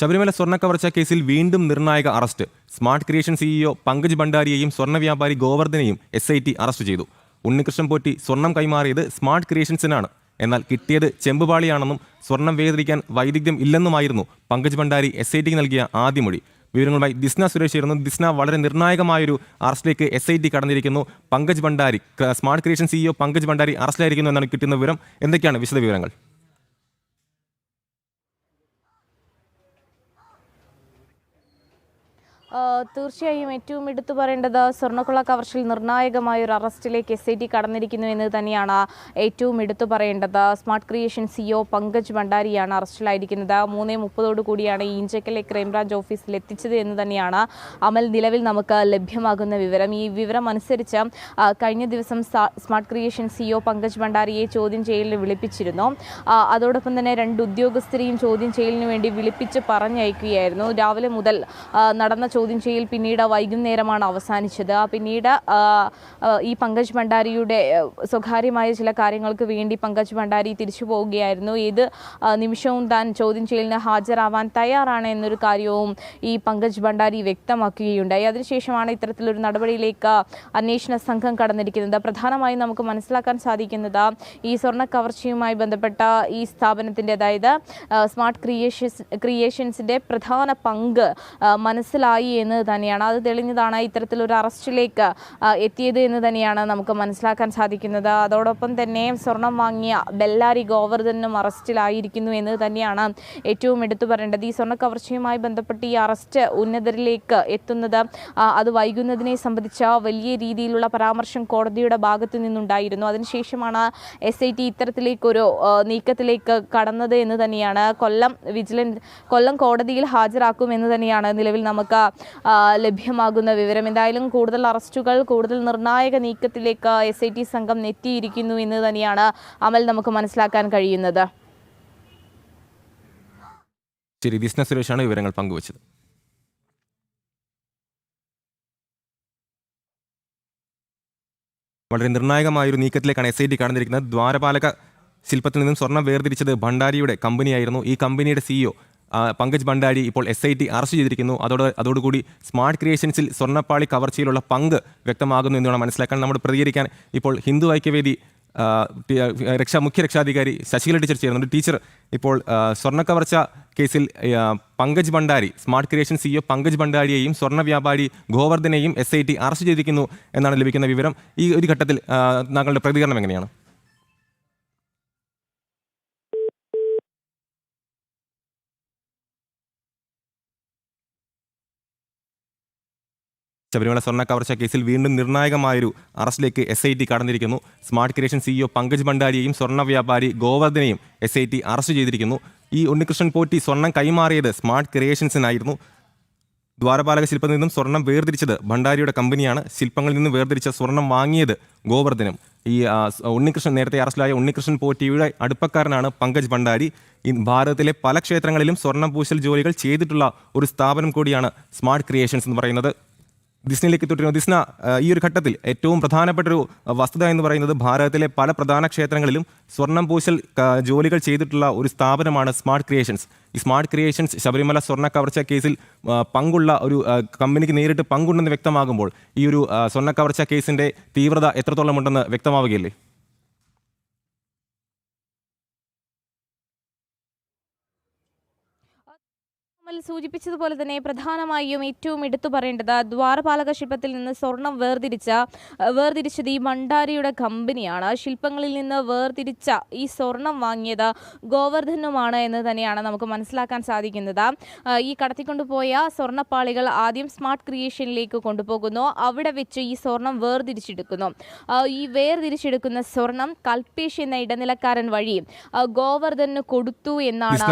ശബരിമല സ്വർണ കവർച്ച കേസിൽ വീണ്ടും നിർണായക arrest. Smart creation CEO Pankaj ഭണ്ഡാരിയെയും സ്വർണ വ്യാപാരി ഗോവർദ്ധനെയും എസ് ഐ ടി അറസ്റ്റ് ചെയ്തു. ഉണ്ണികൃഷ്ണൻ പോറ്റി സ്വർണം കൈമാറിയത് സ്മാർട്ട് ക്രിയേഷൻസിനാണ്. എന്നാൽ കിട്ടിയത് ചെമ്പുപാളിയാണെന്നും സ്വർണം വേദനിക്കാൻ വൈദഗ്ധ്യം ഇല്ലെന്നുമായിരുന്നു പങ്കജ് ഭണ്ഡാരി എസ് ഐ ടിക്ക് നൽകിയ ആദ്യ മൊഴി. വിവരങ്ങളുമായി ദിസ്ന സുരേഷ് ചേരുന്നു. ദിസ്ന വളരെ നിർണായകമായൊരു അറസ്റ്റിലേക്ക് S I T കടന്നിരിക്കുന്നു. Pankaj Bhandari smart creation CEO Pankaj Bhandari അറസ്റ്റിലായിരിക്കുന്നു എന്നാണ് കിട്ടുന്ന വിവരം. എന്തൊക്കെയാണ് വിശദ വിവരങ്ങൾ ആ, തീർച്ചയായും ഏറ്റവും എടുത്തു പറയേണ്ടത് സ്വർണക്കുള കവർച്ചിൽ നിർണായകമായ ഒരു അറസ്റ്റിലേക്ക് എസ് ഐ ടി കടന്നിരിക്കുന്നു എന്ന് തന്നെയാണ് ഏറ്റവും എടുത്തു പറയേണ്ടത്. സ്മാർട്ട് ക്രിയേഷൻ സിഒ പങ്കജ് ഭണ്ഡാരിയാണ് അറസ്റ്റിലായിരിക്കുന്നത്. മൂന്നേ മുപ്പതോടു കൂടിയാണ് ഈ ഇഞ്ചക്കലെ ക്രൈംബ്രാഞ്ച് ഓഫീസിൽ എത്തിച്ചത് എന്ന് തന്നെയാണ് അമൽ നിലവിൽ നമുക്ക് ലഭ്യമാകുന്ന വിവരം. ഈ വിവരം അനുസരിച്ച് കഴിഞ്ഞ ദിവസം സ്മാർട്ട് ക്രിയേഷൻ സിഒ പങ്കജ് ഭണ്ഡാരിയെ ചോദ്യം ചെയ്യലിൽ വിളിപ്പിച്ചിരുന്നു. അതോടൊപ്പം തന്നെ രണ്ട് ഉദ്യോഗസ്ഥരെയും ചോദ്യം ചെയ്യലിന് വേണ്ടി വിളിപ്പിച്ച് പറഞ്ഞയക്കുകയായിരുന്നു. രാവിലെ മുതൽ നടന്ന ചെയ്യൽ പിന്നീട് വൈകുന്നേരമാണ് അവസാനിച്ചത്. പിന്നീട് ഈ പങ്കജ് ഭണ്ഡാരിയുടെ സ്വകാര്യമായ ചില കാര്യങ്ങൾക്ക് വേണ്ടി പങ്കജ് ഭണ്ഡാരി തിരിച്ചു പോവുകയായിരുന്നു. ഏത് നിമിഷവും താൻ ചോദ്യം ചെയ്യലിന് ഹാജരാവാൻ തയ്യാറാണ് എന്നൊരു കാര്യവും ഈ പങ്കജ് ഭണ്ഡാരി വ്യക്തമാക്കുകയുണ്ടായി. അതിനുശേഷമാണ് ഇത്തരത്തിലൊരു നടപടിയിലേക്ക് അന്വേഷണ സംഘം കടന്നിരിക്കുന്നത്. പ്രധാനമായും നമുക്ക് മനസ്സിലാക്കാൻ സാധിക്കുന്നത് ഈ സ്വർണ കവർച്ചയുമായി ബന്ധപ്പെട്ട ഈ സ്ഥാപനത്തിന്റെ അതായത് സ്മാർട്ട് ക്രിയേഷൻസ് ക്രിയേഷൻസിന്റെ പ്രധാന പങ്ക് മനസ്സിലായി എന്ന് തന്നെയാണ്. അത് തെളിഞ്ഞതാണ് ഇത്തരത്തിലൊരു അറസ്റ്റിലേക്ക് എത്തിയത് എന്ന് തന്നെയാണ് നമുക്ക് മനസ്സിലാക്കാൻ സാധിക്കുന്നത്. അതോടൊപ്പം തന്നെ സ്വർണം വാങ്ങിയ ബെല്ലാരി ഗോവർദ്ധനും അറസ്റ്റിലായിരിക്കുന്നു എന്ന് തന്നെയാണ് ഏറ്റവും എടുത്തു പറയേണ്ടത്. ഈ സ്വർണ കവർച്ചയുമായി ബന്ധപ്പെട്ട് ഈ അറസ്റ്റ് ഉന്നതരിലേക്ക് എത്തുന്നത് അത് വൈകുന്നതിനെ സംബന്ധിച്ച വലിയ രീതിയിലുള്ള പരാമർശം കോടതിയുടെ ഭാഗത്തു നിന്നുണ്ടായിരുന്നു. അതിനുശേഷമാണ് എസ് ഐ ടി ഇത്തരത്തിലേക്കൊരു നീക്കത്തിലേക്ക് കടന്നത് എന്ന് തന്നെയാണ് കൊല്ലം വിജിലൻസ് കൊല്ലം കോടതിയിൽ ഹാജരാക്കുമെന്ന് തന്നെയാണ് നിലവിൽ നമുക്ക് ലഭ്യമാകുന്ന വിവരം. എന്തായാലും കൂടുതൽ അറസ്റ്റുകൾ കൂടുതൽ നിർണായക നീക്കത്തിലേക്ക് എസ് സംഘം നെറ്റിയിരിക്കുന്നു എന്ന് തന്നെയാണ് അമൽ നമുക്ക് മനസ്സിലാക്കാൻ കഴിയുന്നത്. ശരി ദിസ്ന സുരേഷാണ് വിവരങ്ങൾ പങ്കുവച്ചത്. വളരെ നിർണായകമായൊരു നീക്കത്തിലേക്കാണ് എസ് ഐ ടി കടന്നിരിക്കുന്നത്. ദ്വാരപാലക ശില്പത്തിൽ നിന്നും സ്വർണം വേർതിരിച്ചത് ഭണ്ഡാരിയുടെ കമ്പനിയായിരുന്നു. ഈ കമ്പനിയുടെ സിഇഒ പങ്കജ് ഭണ്ഡാരി ഇപ്പോൾ എസ് ഐ ടി അറസ്റ്റ് ചെയ്തിരിക്കുന്നു. അതോട് അതോടുകൂടി സ്മാർട്ട് ക്രിയേഷൻസിൽ സ്വർണപ്പാളി കവർച്ചയിലുള്ള പങ്ക് വ്യക്തമാകുന്നു എന്ന് വേണം മനസ്സിലാക്കാൻ നമ്മൾ പ്രതികരിക്കാൻ ഇപ്പോൾ ഹിന്ദു ഐക്യവേദി രക്ഷാ മുഖ്യ രക്ഷാധികാരി ശശികല ടീച്ചർ ചേരുന്നുണ്ട്. ടീച്ചർ ഇപ്പോൾ സ്വർണ കവർച്ച കേസിൽ Pankaj Bhandari smart creation CEO Pankaj ഭണ്ഡാരിയെയും സ്വർണ വ്യാപാരി ഗോവർദ്ധനെയും എസ് ഐ ടി അറസ്റ്റ് ചെയ്തിരിക്കുന്നു എന്നാണ് ലഭിക്കുന്ന വിവരം. ഈ ഒരു ഘട്ടത്തിൽ താങ്കളുടെ പ്രതികരണം എങ്ങനെയാണ്? ശബരിമല സ്വർണ കവർച്ച കേസിൽ വീണ്ടും നിർണായകമായൊരു അറസ്റ്റിലേക്ക് എസ് ഐ ടി കടന്നിരിക്കുന്നു. സ്മാർട്ട് ക്രിയേഷൻ സിഇഒ പങ്കജ് ഭണ്ഡാരിയെയും സ്വർണ വ്യാപാരി ഗോവർദ്ധനെയും എസ് ഐ ടി അറസ്റ്റ് ചെയ്തിരിക്കുന്നു. ഈ ഉണ്ണികൃഷ്ണൻ പോറ്റി സ്വർണം കൈമാറിയത് സ്മാർട്ട് ക്രിയേഷൻസിനായിരുന്നു ദ്വാരപാലക ശില്പത്തിൽ നിന്നും സ്വർണം വേർതിരിച്ചത് ഭണ്ഡാരിയുടെ കമ്പനിയാണ്. ശില്പങ്ങളിൽ നിന്ന് വേർതിരിച്ച സ്വർണം വാങ്ങിയത് ഗോവർദ്ധനും. ഈ ഉണ്ണികൃഷ്ണൻ നേരത്തെ അറസ്റ്റിലായ ഉണ്ണികൃഷ്ണൻ പോറ്റിയുടെ അടുപ്പക്കാരനാണ് പങ്കജ് ഭണ്ഡാരി. ഭാരതത്തിലെ പല ക്ഷേത്രങ്ങളിലും സ്വർണം പൂശൽ ജോലികൾ ചെയ്തിട്ടുള്ള ഒരു സ്ഥാപനം കൂടിയാണ് സ്മാർട്ട് ക്രിയേഷൻസ് എന്ന് പറയുന്നത്. ദിസ്നയിലേക്ക് തുടരുന്നു ദിസ്ന ഈ ഒരു ഘട്ടത്തിൽ ഏറ്റവും പ്രധാനപ്പെട്ട ഒരു വസ്തുത എന്ന് പറയുന്നത് ഭാരതത്തിലെ പല പ്രധാന ക്ഷേത്രങ്ങളിലും സ്വർണം പൂശൽ ജോലികൾ ചെയ്തിട്ടുള്ള ഒരു സ്ഥാപനമാണ് സ്മാർട്ട് ക്രിയേഷൻസ് ഈ സ്മാർട്ട് ക്രിയേഷൻസ് ശബരിമല സ്വർണ കവർച്ച കേസിൽ പങ്കുള്ള ഒരു കമ്പനിക്ക് നേരിട്ട് പങ്കുണ്ടെന്ന് വ്യക്തമാകുമ്പോൾ ഈ ഒരു സ്വർണ കവർച്ച കേസിന്റെ തീവ്രത എത്രത്തോളം ഉണ്ടെന്ന് വ്യക്തമാവുകയല്ലേ? സൂചിപ്പിച്ചതുപോലെ തന്നെ പ്രധാനമായും ഏറ്റവും എടുത്തു പറയേണ്ടത് ദ്വാരപാലക ശില്പത്തിൽ നിന്ന് സ്വർണം വേർതിരിച്ച വേർതിരിച്ചത് ഈ മണ്ടാരിയുടെ കമ്പനിയാണ്. ശില്പങ്ങളിൽ നിന്ന് വേർതിരിച്ച ഈ സ്വർണം വാങ്ങിയത് ഗോവർദ്ധനുമാണ് എന്ന് തന്നെയാണ് നമുക്ക് മനസ്സിലാക്കാൻ സാധിക്കുന്നത്. ഈ കടത്തിക്കൊണ്ടുപോയ സ്വർണപ്പാളികൾ ആദ്യം സ്മാർട്ട് ക്രിയേഷനിലേക്ക് കൊണ്ടുപോകുന്നു. അവിടെ വെച്ച് ഈ സ്വർണം വേർതിരിച്ചെടുക്കുന്നു. ഈ വേർതിരിച്ചെടുക്കുന്ന സ്വർണം കൽപേഷ് എന്ന ഇടനിലക്കാരൻ വഴി ഗോവർദ്ധന് കൊടുത്തു എന്നാണ്